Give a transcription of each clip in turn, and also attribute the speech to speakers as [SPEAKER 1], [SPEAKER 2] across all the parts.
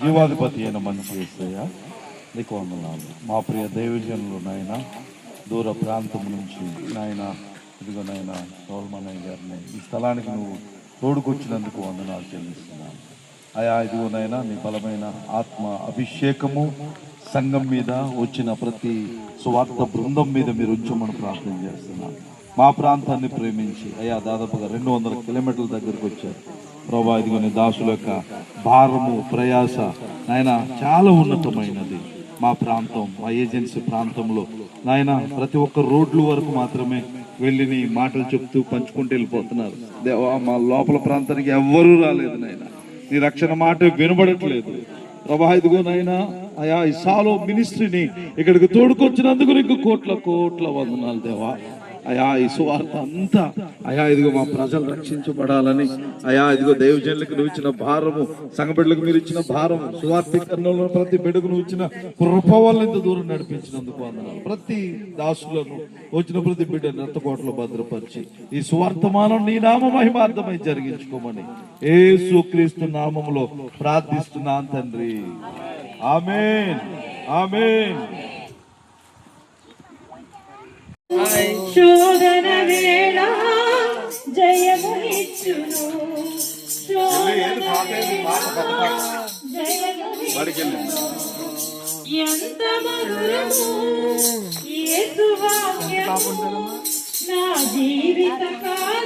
[SPEAKER 1] జీవాధిపతి అయిన మంచి ఏసయ్య నీకు వందనాలు. మా ప్రియ దైవజనులు నాయన దూర ప్రాంతం నుంచి నాయన ఇదిగో నాయన సోల్మనయ్య గారిని ఈ స్థలానికి నువ్వు తోడుకొచ్చినందుకు వందనాలు చెల్లిస్తున్నాను. అయా ఇదిగో నాయన నీ బలమైన ఆత్మ అభిషేకము సంఘం మీద వచ్చిన ప్రతి స్వార్థ బృందం మీద మీరు ఉంచమని ప్రార్థన చేస్తున్నాను. మా ప్రాంతాన్ని ప్రేమించి అయ్యా దాదాపుగా రెండు వందల కిలోమీటర్ల దగ్గరకు వచ్చారు. ప్రభా ఇదిగోని దాసుల యొక్క భారము ప్రయాస నాయన చాలా ఉన్నతమైనది మా ప్రాంతం మా ఏజెన్సీ ప్రాంతంలో. నాయన ప్రతి ఒక్క రోడ్లు వరకు మాత్రమే వెళ్ళి నీ మాటలు చెప్తూ పంచుకుంటూ వెళ్ళిపోతున్నారు. దేవా మా లోపల ప్రాంతానికి ఎవ్వరూ రాలేదు నాయన. నీ రక్షణ మాట వినబడట్లేదు. ప్రభా ఇదిగో నాయన అయా ఈ సాలో మినిస్ట్రీని ఇక్కడికి తోడుకొచ్చినందుకు నీకు కోట్ల కోట్ల వందనాలు దేవా. అయా ఈ సువార్త అంతా అయా ఇదిగో మా ప్రజలు రక్షించబడాలని అయా ఇదిగో దైవజనులకు నువ్వు ఇచ్చిన భారము సంఘబిడ్డలకు మీరు ఇచ్చిన భారము సువార్థీకరణలో ప్రతి బిడ్డకు నువ్వు ఇచ్చిన కృపవల్ని ఇంత దూరం నడిపించినందుకు వందనాలు. ప్రతి దాసులను వచ్చిన ప్రతి బిడ్డను రక్తకోటలో భద్రపరిచి ఈ సువార్థమానం నీ నామ మహిమార్థమై జరిగించుకోమని యేసు క్రీస్తు నామములో ప్రార్థిస్తున్నాను తండ్రి. ఆమెన్. ఆమెన్.
[SPEAKER 2] శోధన వేళ జయమునిచ్చును. ఎంత మధురము నా జీవిత కాలం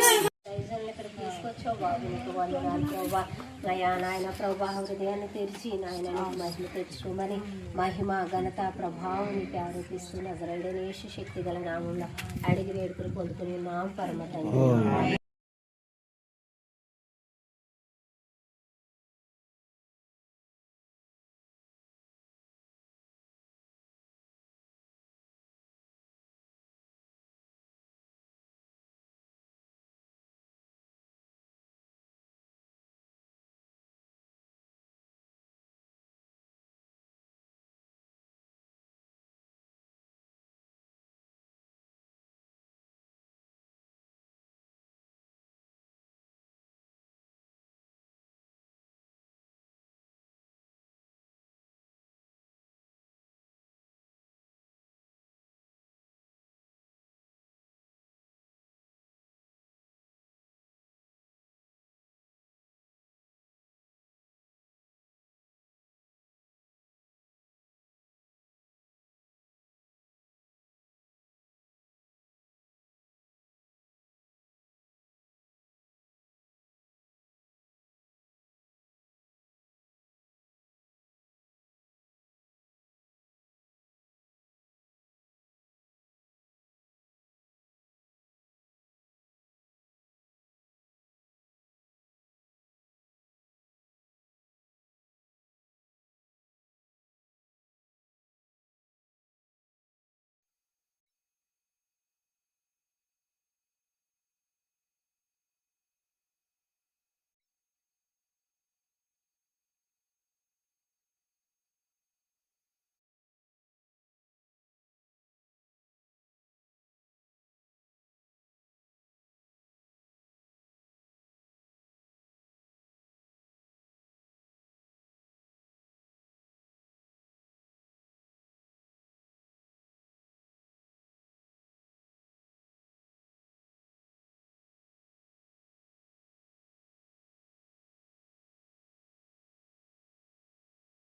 [SPEAKER 3] బాబు ప్రభా నయా నాయన ప్రభా హృదయాన్ని తెరిచి నాయన మహిమ తెచ్చుకోమని మహిమ ఘనత ప్రభావం నీకు ఆరోపిస్తున్న నజరైడనేసి శక్తి గల నామంలో అడిగి వేడుకలు పొందుకుని నాం పరమ